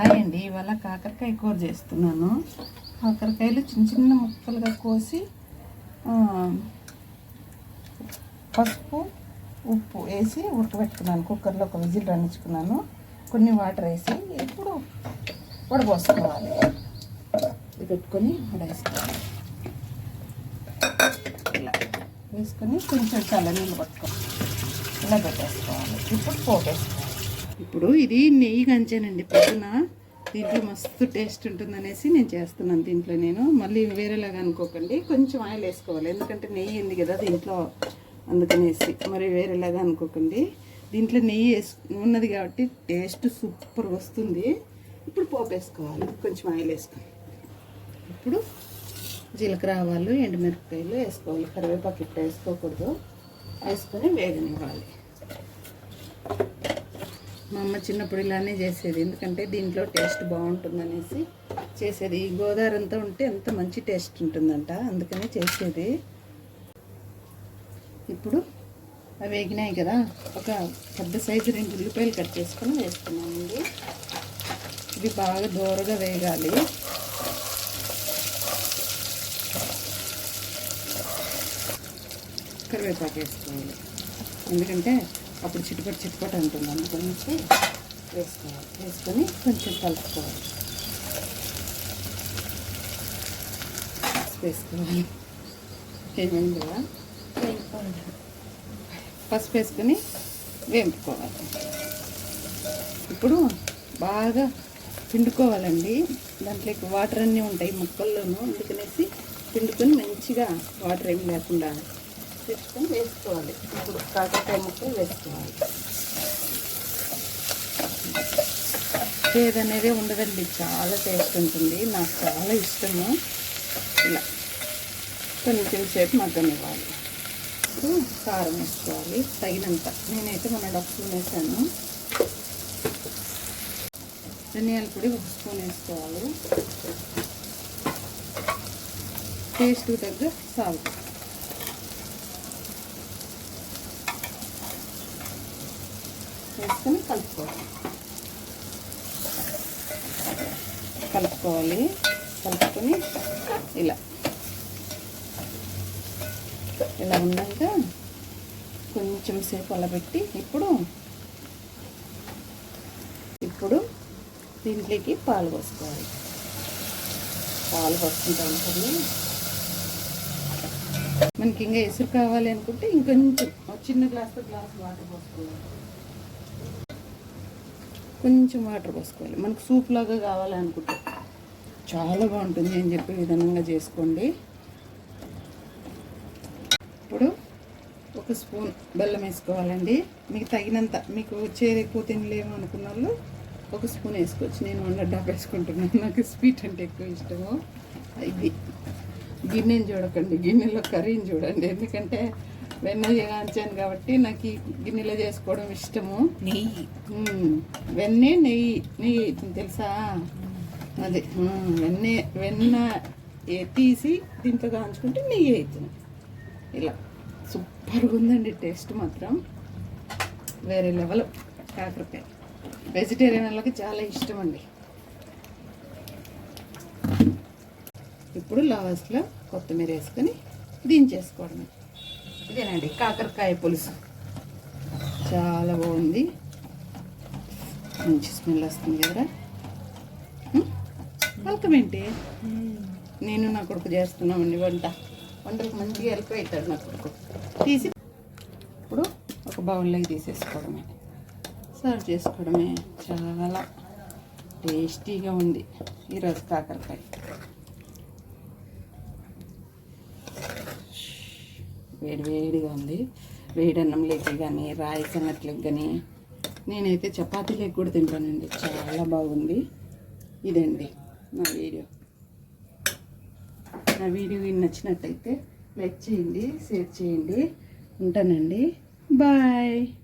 Hi అండి ఇవాళ కాకరకాయ కూర చేస్తున్నాను. కాకరకాయలు చిన్న చిన్న ముక్కలుగా కోసి పసుపు ఉప్పు వేసి ఉడకబెట్టుకున్నాను. కుక్కర్లో ఒక విజిల్ రాణించుకున్నాను. కొన్ని వాటర్ వేసి ఇప్పుడు వడపోసుకోవాలి ఇది పెట్టుకొని వడేసుకోవాలి. ఇలా వేసుకొని కొంచెం చల్ల నీళ్ళు పట్టుకోవాలి ఇలా పెట్టేసుకోవాలి. ఇప్పుడు పోపేసుకోవాలి. ఇప్పుడు ఇది నెయ్యి కంచానండి పొద్దున. దీంట్లో మస్తు టేస్ట్ ఉంటుందనేసి నేను చేస్తున్నాను దీంట్లో నేను. మళ్ళీ వేరేలాగా అనుకోకండి. కొంచెం ఆయిల్ వేసుకోవాలి. ఎందుకంటే నెయ్యి ఉంది కదా దీంట్లో అందుకనేసి. మరి వేరేలాగా అనుకోకండి. దీంట్లో నెయ్యి వేసు ఉన్నది కాబట్టి టేస్ట్ సూపర్ వస్తుంది. ఇప్పుడు పోపు వేసుకోవాలి. కొంచెం ఆయిల్ వేసుకోవాలి ఇప్పుడు జీలకర్ర ఆవాలు ఎండుమిరపకాయలు వేసుకోవాలి. కరివేపాకు ఇట్లా వేసుకోకూడదు. వేసుకొని వేగనివ్వాలి. మా అమ్మ చిన్నప్పుడు ఇలానే చేసేది. ఎందుకంటే దీంట్లో టేస్ట్ బాగుంటుందనేసి చేసేది. ఈ గోదావరంతా ఉంటే ఎంత మంచి టేస్ట్ ఉంటుందంట. అందుకనే చేసేది. ఇప్పుడు అవి వేగినాయి కదా. ఒక పెద్ద సైజు రెండు ఉల్లిపాయలు కట్ చేసుకొని వేసుకున్నామండి ఇది బాగా దూరగా వేగాలి. కరివేపాకు వేసుకోవాలి. ఎందుకంటే అప్పుడు చిట్టుపట్టు చిట్టుపట్టు అంటుంది. నుంచి వేసుకోవాలి. వేసుకొని కొంచెం కలుపుకోవాలి. వేసుకోవాలి. ఏమైంది కదా పసుపు వేసుకొని వేపుకోవాలి. ఇప్పుడు బాగా పిండుకోవాలండి. దాంట్లోకి వాటర్ అన్నీ ఉంటాయి మొక్కల్లోనూ. అందుకనేసి పిండుకొని మంచిగా వాటర్ ఏమి లేకుండా తెచ్చుకొని వేసుకోవాలి. ఇప్పుడు కాకరకాయ ముక్కలు వేసుకోవాలి. అనేది ఉండదండి చాలా టేస్ట్ ఉంటుంది. నాకు చాలా ఇష్టము. ఇలా కొంచెం సేపు మగ్గనివ్వాలి. ఇప్పుడు కారం వేసుకోవాలి. తగినంత. నేనైతే మన డబ్బు వేసాను. ధనియాల పొడి ఒక స్పూన్ వేసుకోవాలి. టేస్ట్కి తగ్గ సాల్ట్. వేసుకొని కలుపుకోవాలి. కలుపుకోవాలి. కలుపుకొని ఇలా. ఇలా ఉన్నాక కొంచెం సేపు అలా పెట్టి ఇప్పుడు ఇప్పుడు దీంట్లోకి పాలు పోసుకోవాలి. పాలు పోసుకుంటా ఉంటుంది. మనకి ఇంకా ఎసురు కావాలి అనుకుంటే ఇంకొంచెం. ఒక చిన్న గ్లాస్తో గ్లాస్ వాటర్ పోసుకోవాలి. కొంచెం వాటర్ పోసుకోవాలి. మనకు సూప్ లాగా కావాలనుకుంటే చాలా బాగుంటుంది అని చెప్పే విధంగా చేసుకోండి. ఇప్పుడు ఒక స్పూన్ బెల్లం వేసుకోవాలండి. మీకు తగినంత మీకు చేరెక్కువ తినలేము అనుకున్న వాళ్ళు ఒక స్పూన్ వేసుకోవచ్చు. నేను వన్ డబ్బా వేసుకుంటున్నాను. నాకు స్వీట్ అంటే ఎక్కువ ఇష్టము. ఇది గిన్నెని చూడకండి. గిన్నెలో కర్రీని చూడండి. ఎందుకంటే వెన్న చేయించాను కాబట్టి నాకు ఈ గిన్నెలో చేసుకోవడం ఇష్టము. నెయ్యి. వెన్నె నెయ్యి. నెయ్యి తెలుసా? అదే. వెన్నె వెన్న తీసి దీంట్లో కాంచుకుంటే నెయ్యి అవుతుంది ఇలా. సూపర్గా ఉందండి టేస్ట్ మాత్రం. వేరే లెవెల్ కాకరకాయ. వెజిటేరియన్ వాళ్ళకి చాలా ఇష్టం అండి ఇప్పుడు లాస్ట్లో కొత్తిమీర వేసుకొని దించేసుకోవడమే. ఇదేనండి కాకరకాయ పులుసు. చాలా బాగుంది. మంచి స్మెల్ వస్తుంది కదా. వెల్కమ్ ఏంటి? నేను నా కొడుకు చేస్తున్నామండి వంట. వంటలకు మంచిగా హెల్ప్ అవుతాడు నా కొడుకు. తీసి ఇప్పుడు ఒక బౌల్లోకి తీసేసుకోవడమే. సర్వ్ చేసుకోవడమే. చాలా టేస్టీగా ఉంది ఈరోజు కాకరకాయ. వేడి వేడిగా ఉంది. వేడి లేక కానీ రాయి సంగట్లకి కానీ నేనైతే చపాతీలోకి కూడా తింటానండి. చాలా బాగుంది. ఇదండి నా వీడియో. నా వీడియో మీకు నచ్చినట్టయితే లైక్ చేయండి షేర్ చేయండి. ఉంటానండి. బాయ్.